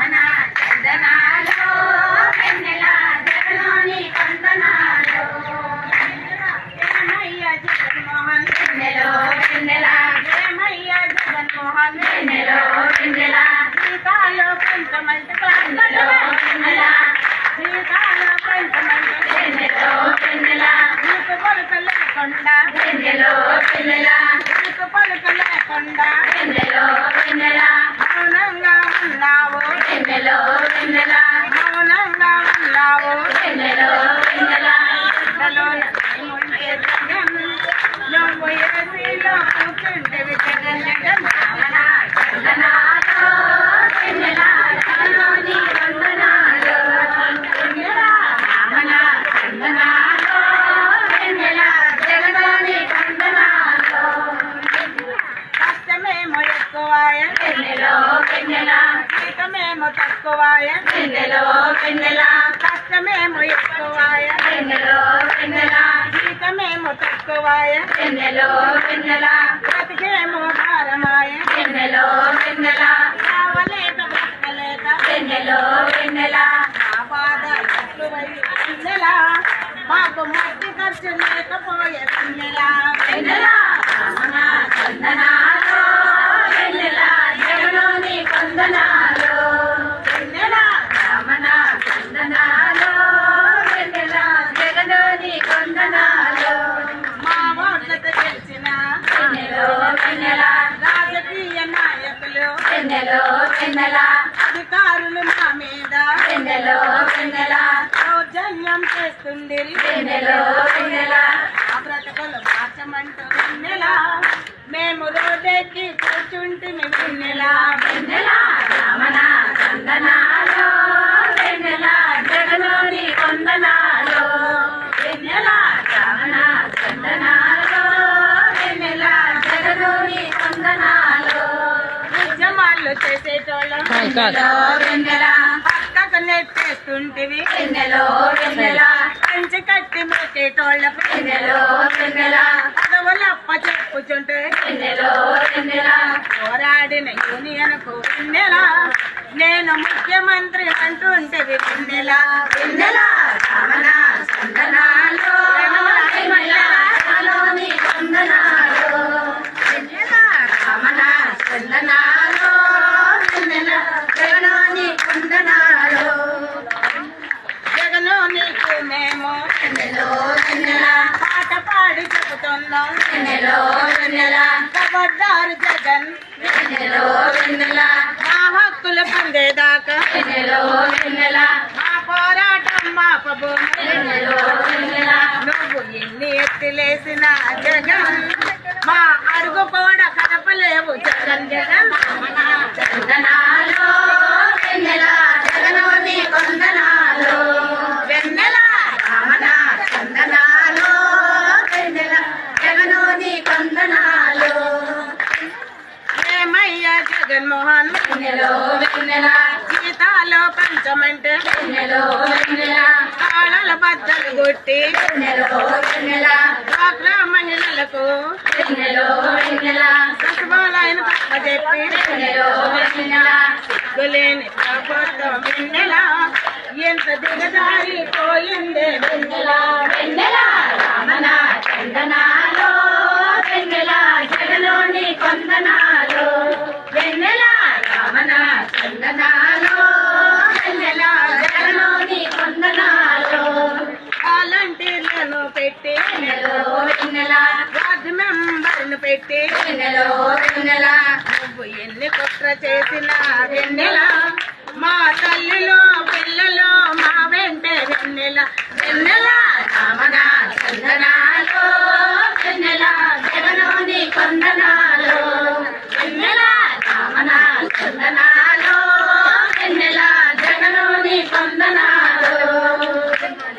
రమణ చందనాలో వెన్నెలో వెన్నెల జయమయ్య లేకుండా వెన్నెలో వెన్నెల తక్కువాయ. వెన్నెలో వెన్నెల. కష్టమేమో ఎక్కువాయ. వెన్నెలో వెన్నెల. జీతమేమో తక్కువాయ. వెన్నెలో వెన్నెల. బ్రతికేమో భారమాయ. వెన్నెలో వెన్నెల. కావలేక బ్రతకలేక. వెన్నెలో వెన్నెల. నా బాధ వెన్నెల. మాకు మట్టి ఖర్చు లేకపోయే వెన్నెల. వెన్నెల. రమణ రాజకీయ నాయకులు. అధికారులు మా మీద. దౌర్జన్యం చేస్తుంది ఉద్యమాలు చేసేటోళ్ళం పక్కకు నెట్టేస్తుంటివి. కంచి కట్టి పదవులు అప్ప చెప్పుచుంటే వెన్నెలో వెన్నెల పోరాడిన యూనియన్కు వెన్నెల? నేను ముఖ్యమంత్రి అంటుంటే వెన్నెల? వెన్నెల? చెబుతున్నాం వెన్నెలో వెన్నెల కబడ్డారు జగన్ వెన్నెలో మా హక్కులు పొందేదాకా వెన్నెలో మా పోరాటం మా పబు వెన్నెలో నువ్వు ఎన్ని ఎత్తులేసిన జగన్ మా అడుగు కూడా కదపలేవు జగన్ జగన్. జగన్మోహన్ జీతాలో పంచమంటే. కాళ్ళ బద్దలు కొట్టి. డ్వాక్రా మహిళలకు. సచివాలయం చెప్పి. సిగ్గులేని ప్రభుత్వం వెన్నెల. ఎంత దిగజారిపోయిందే వెన్నెల. వెన్నెల. రమణ చందనాలో వందనాలు జగనో నీ వందనాలు చేసినా వెన్నెల. మా తల్లిలో పిల్లలు మా వెంటే వెన్నెల. వెన్నెల. రామనా చందనా.